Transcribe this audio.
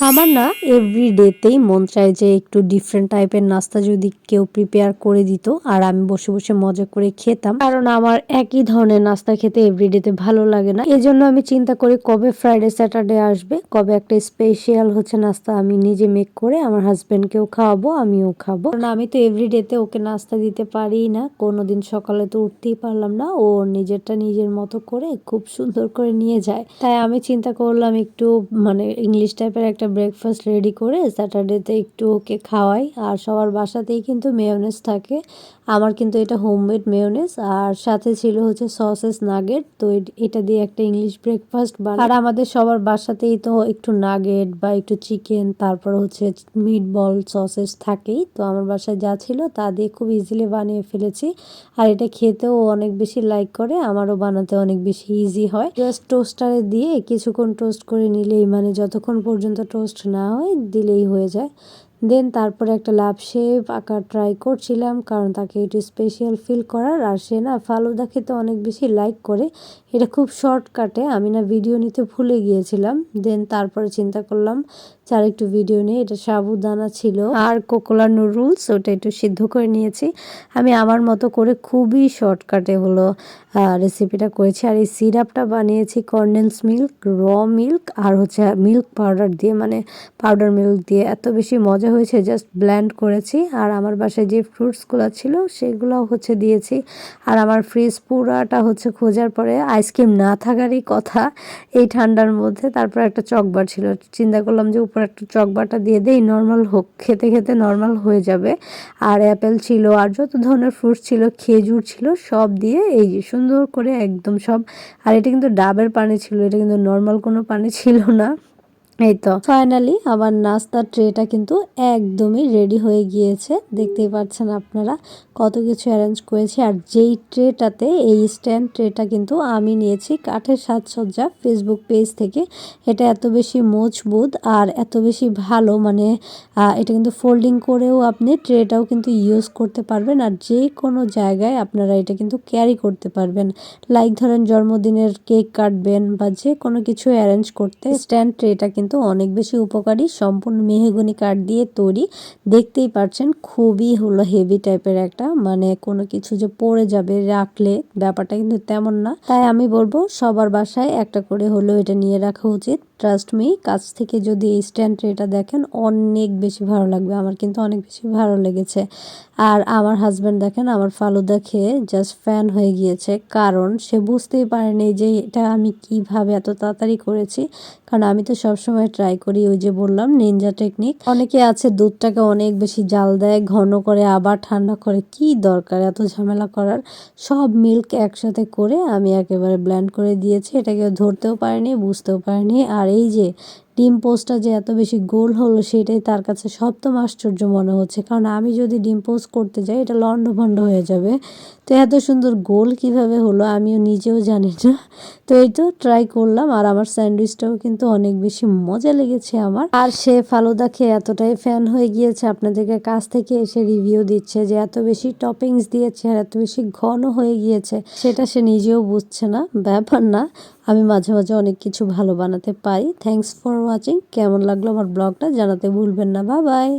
আমার না এভরি ডেতেই মন চায় যে একটু ডিফারেন্ট টাইপের নাস্তা যদি কেউ প্রিপেয়ার করে দিত আর আমি বসে বসে মজা করে খেতাম। কারণ আমার একই ধরনের নাস্তা খেতে এভরি ডেতে ভালো লাগে না। এজন্য আমি চিন্তা করি কবে ফ্রাইডে স্যাটারডে আসবে, কবে একটা স্পেশাল হচ্ছে নাস্তা আমি নিজে মেক করে আমার হাজবেন্ডকেও খাওয়াবো, আমিও খাব। কারণ আমি তো এভরি ডেতে ওকে নাস্তা দিতে পারি না। কোনোদিন সকালে তো উঠতেই পারলাম না। ও নিজেরটা নিজের মতো করে খুব সুন্দর করে নিয়ে যায়। তাই আমি চিন্তা করলাম একটু মানে ইংলিশ টাইপের একটা ব্রেকফাস্ট রেডি করে স্যাটারডেতে একটু ওকে খাওয়াই। আর সবার বাসাতেই কিন্তু মেয়নেস থাকে। আমার কিন্তু এটা হোমমেড মেয়নেস আর সাথে ছিল হচ্ছে সসেস নাগেট তো এটা দিয়ে একটা ইংলিশ ব্রেকফাস্ট আর আমাদের সবার বাসাতেই তো একটু নাগেট বা একটু চিকেন তারপর হচ্ছে মিট বল সসেস থাকেই। তো আমার বাসায় যা ছিল তা দিয়ে খুব ইজিলি বানিয়ে ফেলেছি। আর এটা খেতেও অনেক বেশি লাইক করে। আমারও বানাতে অনেক বেশি ইজি হয়। জাস্ট টোস্টারে দিয়ে কিছুক্ষণ টোস্ট করে নিলেই মানে যতক্ষণ পর্যন্ত টোস্ট না হয় দিলেই হয়ে যায়। দেন তারপরে একটা লাভ শেপ আঁকার ট্রাই করছিলাম, কারণ তাকে একটু স্পেশাল ফিল করার। আর সে না ফালুদা খেতে অনেক বেশি লাইক করে। এটা খুব শর্টকাটে আমি না ভিডিও নিতে ভুলে গিয়েছিলাম। দেন তারপরে চিন্তা করলাম চার একটু ভিডিও নিয়ে এটা সাবুদানা ছিল। আর কোকোলা নুডলস ওটা একটু সিদ্ধ করে নিয়েছি। আমি আমার মতো করে খুবই শর্টকাটে হলো রেসিপিটা করেছি। আর এই সিরাপটা বানিয়েছি কর্নেলস মিল্ক র মিল্ক আর হচ্ছে মিল্ক পাউডার দিয়ে মানে পাউডার মিল্ক দিয়ে। এত বেশি মজা হয়েছে জাস্ট ব্ল্যান্ড করেছি। আর আমার বাসায় যে ফ্রুটসগুলো ছিল সেগুলো হচ্ছে দিয়েছি। আর আমার ফ্রিজ পুরাটা হচ্ছে খোঁজার পরে আইসক্রিম না থাকারই কথা, এই ঠান্ডার মধ্যে। তারপর একটা চকবার ছিল। চিন্তা করলাম যে উপরে একটা চকবারটা দিয়ে দেই নর্মাল হোক, খেতে খেতে নর্মাল হয়ে যাবে। আর অ্যাপেল ছিল, আর যত ধরনের ফ্রুটস ছিল, খেজুর ছিল, সব দিয়ে এই যে সুন্দর করে একদম সব। আর এটা কিন্তু ডাবের পানি ছিল, এটা কিন্তু নর্মাল কোনো পানি ছিল না। এই তো ফাইনালি আমার নাস্তার ট্রেটা কিন্তু একদমই রেডি হয়ে গিয়েছে। দেখতেই পাচ্ছেন আপনারা কত কিছু অ্যারেঞ্জ করেছি। আর যেই ট্রেটাতে এই স্ট্যান্ড ট্রেটা কিন্তু আমি নিয়েছি কাঠের সাজসজ্জা ফেসবুক পেজ থেকে। এটা এত বেশি মজবুত আর এত বেশি ভালো মানে এটা কিন্তু ফোল্ডিং করেও আপনি ট্রেটাও কিন্তু ইউজ করতে পারবেন। আর যে কোনো জায়গায় আপনারা এটা কিন্তু ক্যারি করতে পারবেন। লাইক ধরেন, জন্মদিনের কেক কাটবেন বা যে কোনো কিছু অ্যারেঞ্জ করতে স্ট্যান্ড ট্রেটা কিন্তু কিন্তু অনেক বেশি উপকারী। সম্পূর্ণ মেহগুনি কাঠ দিয়ে তৈরি। দেখতেই পাচ্ছেন, খুবই হলো হেভি টাইপের একটা। মানে কোনো কিছু যে পড়ে যাবে, রাখলে ব্যাপারটা কিন্তু তেমন না। তাই আমি বলব, সবার বাসায় একটা করে হলো এটা নিয়ে রাখা উচিত। ট্রাস্ট মি কাছ থেকে যদি এই স্ট্যান্ড ট্রেটা দেখেন, অনেক বেশি ভালো লাগবে। আমার কিন্তু অনেক বেশি ভালো লেগেছে। আর আমার হাজব্যান্ড দেখেন, আমার ফালুদা খেয়ে জাস্ট ফ্যান হয়ে গিয়েছে। কারণ সে বুঝতেই পারেনি যে এটা আমি কীভাবে এত তাড়াতাড়ি করেছি। কারণ আমি তো সবসময় ট্রাই করি, ওই যে বললাম নিনজা টেকনিক অনেকে আছে, দুধটাকে অনেক বেশি জাল দেয়, ঘন করে, আবার ঠান্ডা করে। কি দরকার এত ঝামেলা করার? সব মিল্ক একসাথে করে আমি একেবারে ব্ল্যান্ড করে দিয়েছি। এটাকে ধরতেও পারিনি, বুঝতেও পারিনি। আর এই যে ডিম পোস্টটা যে এত বেশি গোল হলো সেটাই তার কাছে সপ্তম আশ্চর্য মনে হচ্ছে। কারণ আমি যদি ডিম পোস্ট করতে যাই, এটা লন্ডভন্ড হয়ে যাবে। তো এত সুন্দর গোল কীভাবে হলো আমিও নিজেও জানি না। তো এই তো ট্রাই করলাম আর আমার স্যান্ডউইচটাও কিন্তু অনেক বেশি মজা লেগেছে আমার। আর সে ফালুদা খেয়ে এতটাই ফ্যান হয়ে গিয়েছে, আপনাদেরকে কাছ থেকে এসে রিভিউ দিচ্ছে যে এত বেশি টপিংস দিয়েছে আর এত বেশি ঘন হয়ে গিয়েছে। সেটা সে নিজেও বুঝছে না, ব্যাপার না। আমি মাঝে মাঝে অনেক কিছু ভালো বানাতে পারি। থ্যাংকস ফর ওয়াচিং কেমন লাগল আমার ব্লগটা জানাতে ভুলবেন না। বা বাই